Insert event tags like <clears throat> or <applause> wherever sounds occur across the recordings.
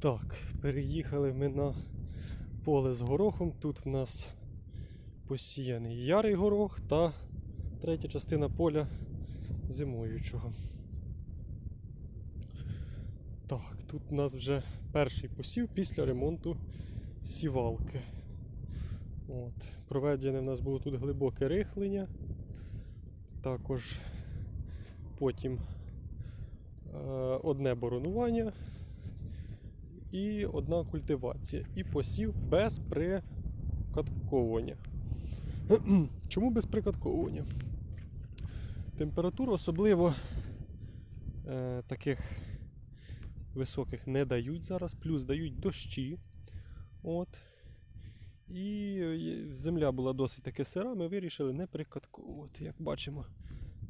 Так, переїхали ми на поле з горохом. Тут в нас посіяний ярий горох та третя частина поля зимуючого. Так, тут у нас вже перший посів після ремонту сівалки. От. Проведене в нас було тут глибоке рихлення. Також потім е, одне боронування і одна культивація. І посів без прикатковування. <clears throat> Чому без прикатковування? Температуру особливо е, таких високих не дають зараз, плюс дають дощі. От. І земля була досить таки сира, ми вирішили не прикатковувати. Як бачимо,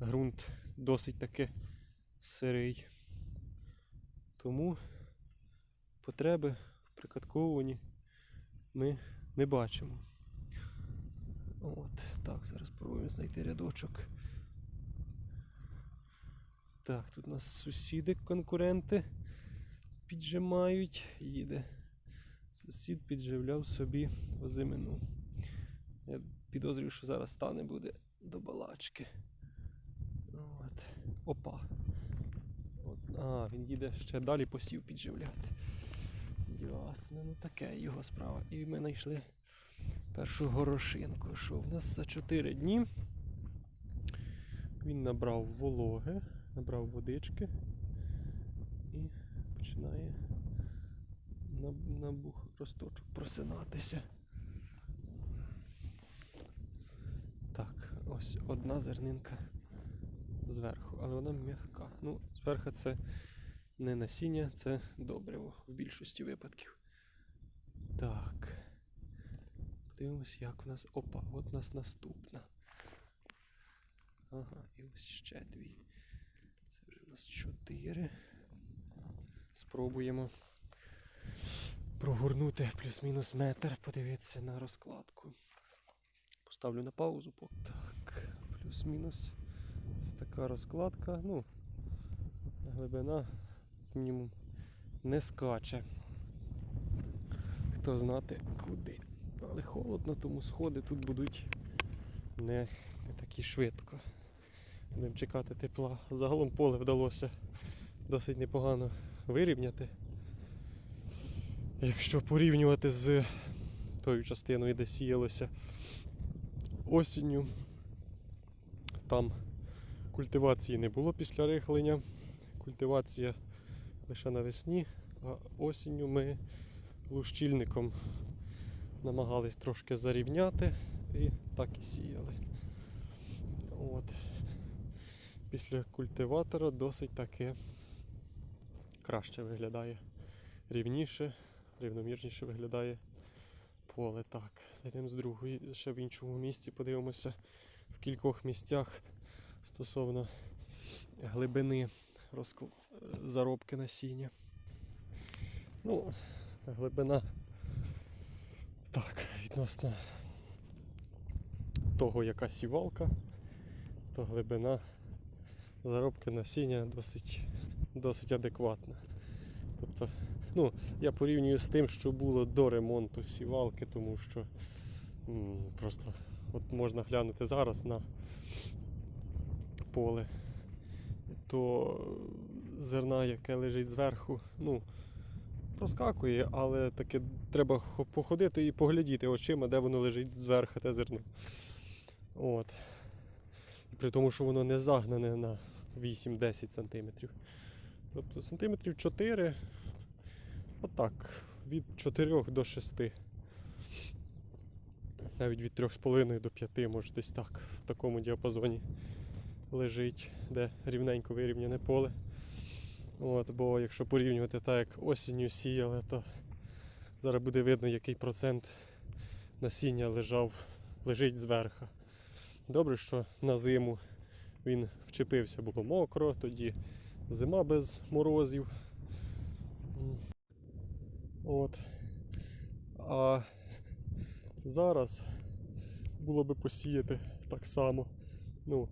ґрунт досить таки сирий. Тому потреби в ми не бачимо. От, так, зараз спробуємо знайти рядочок. Так, тут у нас сусіди, конкуренти піджимають, їде. Сусід підживляв собі озимину. Я підозрюю, що зараз стане буде до балачки. От. Опа. От. А, він їде ще далі посів підживляти. Ясно, ну таке його справа. І ми знайшли першу горошинку. Що в нас за 4 дні він набрав вологи, набрав водички і починає на, на росточок просинатися. Так, ось одна зернинка зверху, але вона м'яка. Ну, зверху це не насіння, це добриво в більшості випадків. Так. Подивимось, як в нас. Опа, от у нас наступна. Ага, і ось ще дві. Це вже у нас чотири. Спробуємо прогорнути плюс-мінус метр, подивитися на розкладку. Поставлю на паузу. Так, плюс-мінус. Така розкладка. Ну, глибина, мінімум, не скаче. Хто знати куди. Але холодно, тому сходи тут будуть не, не такі швидко. Будемо чекати тепла. Загалом поле вдалося досить непогано вирівняти. Якщо порівнювати з тою частиною, де сіялося осінню, там культивації не було після рихлення. Культивація лише навесні, а осінню ми лущильником намагались трошки зарівняти і так і сіяли. От. Після культиватора досить таки краще виглядає. Рівніше, рівномірніше виглядає поле. Так, зайдемо з другої, ще в іншому місці, подивимося в кількох місцях стосовно глибини розкл... заробки насіння. Ну, глибина так, відносно того, яка сівалка, то глибина заробки насіння досить, досить адекватна. Тобто, ну, я порівнюю з тим, що було до ремонту сівалки, тому що м, просто от можна глянути зараз на поле, то зерна, яке лежить зверху, ну, проскакує, але таке треба походити і поглядіти очима, де воно лежить зверху, те зерно. От. При тому, що воно не загнане на 8-10 сантиметрів. Тобто сантиметрів 4, отак, від 4 до 6. Навіть від 3,5 до 5, може десь так, в такому діапазоні лежить, де рівненько вирівняне поле. От, бо якщо порівнювати так, як осінню сіяли, то зараз буде видно, який процент насіння лежав, лежить зверху. Добре, що на зиму він вчепився, було мокро, тоді зима без морозів. От. А зараз було би посіяти так само. Ну,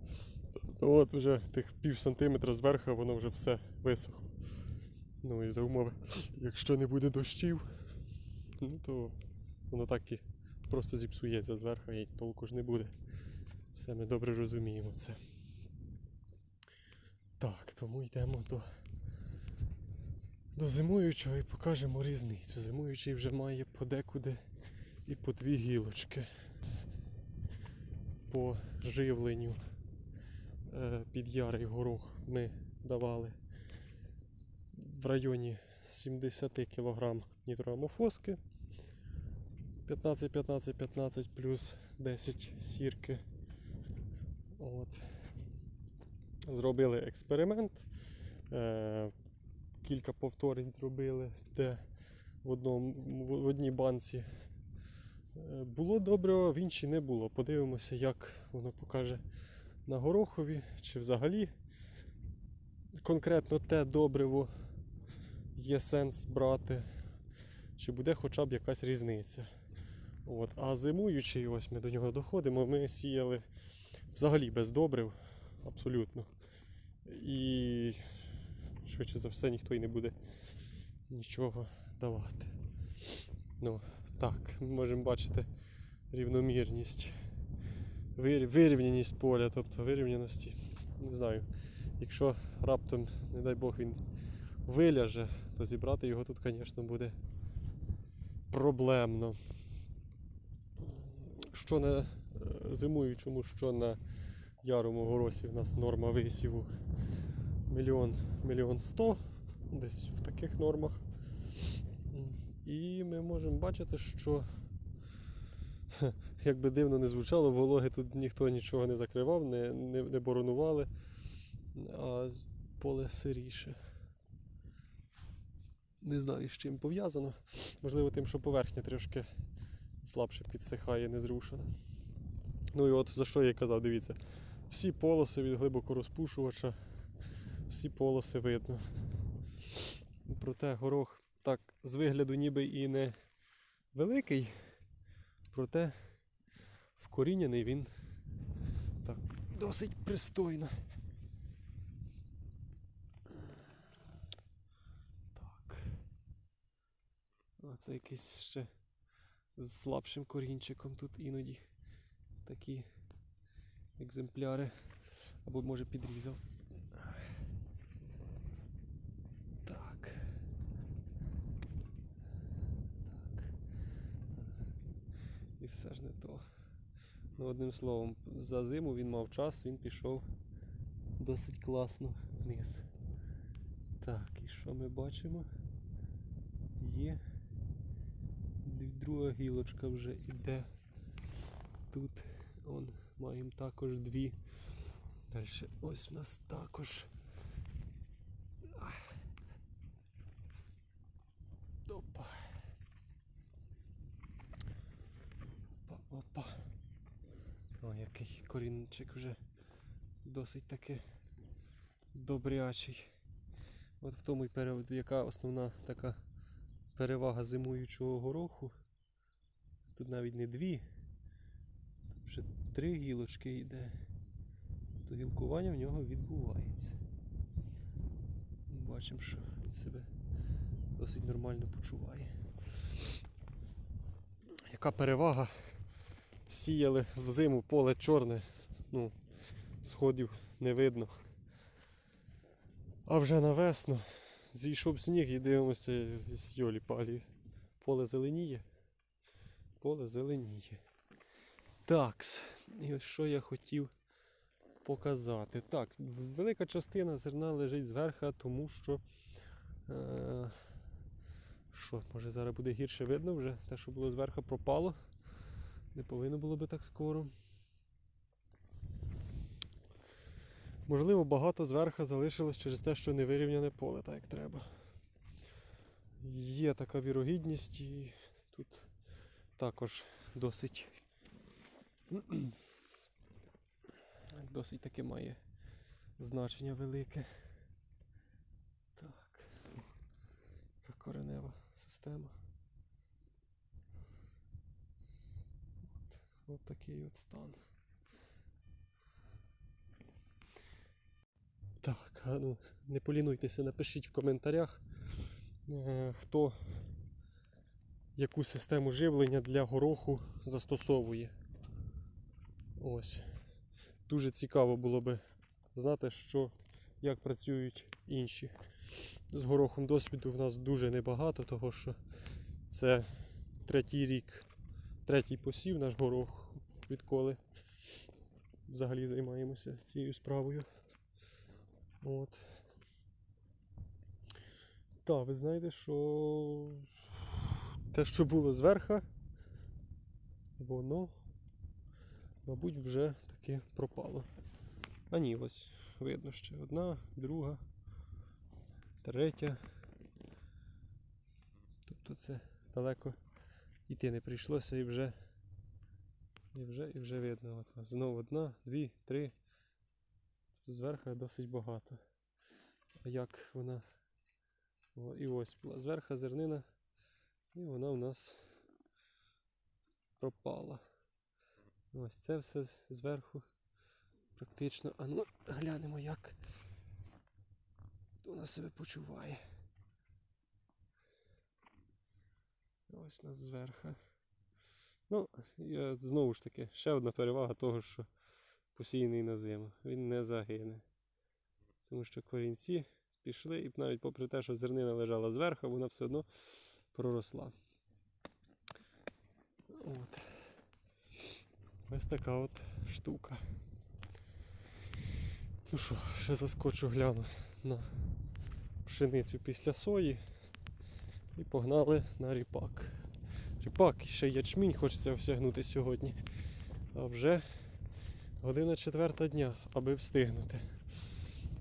от вже тих пів сантиметра зверху воно вже все висохло. Ну і за умови, якщо не буде дощів, ну то воно так і просто зіпсується зверху і толку ж не буде. Все ми добре розуміємо це. Так, тому йдемо до, до зимуючого і покажемо різницю. Зимуючий вже має подекуди і по дві гілочки. По живленню під ярий горох ми давали в районі 70 кг нітроамофоски. 15, 15, 15 плюс 10 сірки. От. Зробили експеримент. Е, кілька повторень зробили, де в, одному, в одній банці е, було добре, в іншій не було. Подивимося, як воно покаже на горохові, чи взагалі конкретно те добриво є сенс брати, чи буде хоча б якась різниця. От. А зимуючий, ось ми до нього доходимо, ми сіяли взагалі без добрив, абсолютно. І швидше за все ніхто й не буде нічого давати. Ну, так, ми можемо бачити рівномірність, вирівняність поля, тобто вирівняності. Не знаю, якщо раптом, не дай Бог, він виляже, то зібрати його тут, звісно, буде проблемно. Що на е, зимуючому, що на ярому горосі в нас норма висіву мільйон, мільйон сто, десь в таких нормах. І ми можемо бачити, що як би дивно не звучало, вологи тут ніхто нічого не закривав, не, не, не боронували, а поле сиріше. Не знаю, з чим пов'язано. Можливо, тим, що поверхня трошки слабше підсихає, не зрушена. Ну і от за що я казав, дивіться, всі полоси від глибокорозпушувача, всі полоси видно. Проте горох так з вигляду ніби і не великий, проте вкорінений він так досить пристойно. Так. А це якийсь ще з слабшим корінчиком тут іноді такі екземпляри. Або може підрізав. Так. Так. І все ж не то. Ну, одним словом, за зиму він мав час, він пішов досить класно вниз. Так, і що ми бачимо? Є друга гілочка вже іде. Тут он, маємо також дві. Далі ось в нас також. Опа, опа. О, який корінчик вже досить таки добрячий. От в тому й пере- яка основна така перевага зимуючого гороху. Тут навіть не дві, тут вже три гілочки йде. То гілкування в нього відбувається. Бачимо, що він себе досить нормально почуває. Яка перевага? Сіяли взиму поле чорне, ну, сходів не видно. А вже на весну зійшов сніг і дивимося, йолі палі. Поле зеленіє. Поле зеленіє. Такс. І що я хотів показати. Так, велика частина зерна лежить зверху, тому що. Е, що, може зараз буде гірше видно вже, те, що було зверху, пропало. Не повинно було би так скоро. Можливо, багато зверху залишилось через те, що не вирівняне поле так як треба. Є така вірогідність і тут також досить <clears throat> досить таки має значення велике. Так. Яка коренева система. От, такий от стан. Так, ну, не полінуйтеся, напишіть в коментарях, е, хто яку систему живлення для гороху застосовує. Ось. Дуже цікаво було би знати, що, як працюють інші. З горохом досвіду в нас дуже небагато, того що це третій рік, третій посів наш горох, відколи взагалі займаємося цією справою. От. Так, ви знаєте, що те, що було зверху, воно, мабуть, вже таки пропало. А ні, ось видно ще одна, друга, третя. Тобто це далеко йти не прийшлося і вже, і вже, і вже видно. От, знову одна, дві, три. Зверху досить багато. А як вона. О, і ось була зверху зернина, і вона у нас пропала. Ось це все зверху. Практично. А ну глянемо, як вона себе почуває. Ось у нас зверху. Ну, я, знову ж таки, ще одна перевага того, що посіяний на зиму. Він не загине. Тому що корінці пішли, і навіть попри те, що зернина лежала зверху, вона все одно проросла. От. Ось така от штука. Ну що, ще заскочу гляну на пшеницю після сої і погнали на ріпак. Ріпак, ще ячмінь хочеться всягнути сьогодні. А вже година четверта дня, аби встигнути.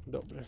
Добре.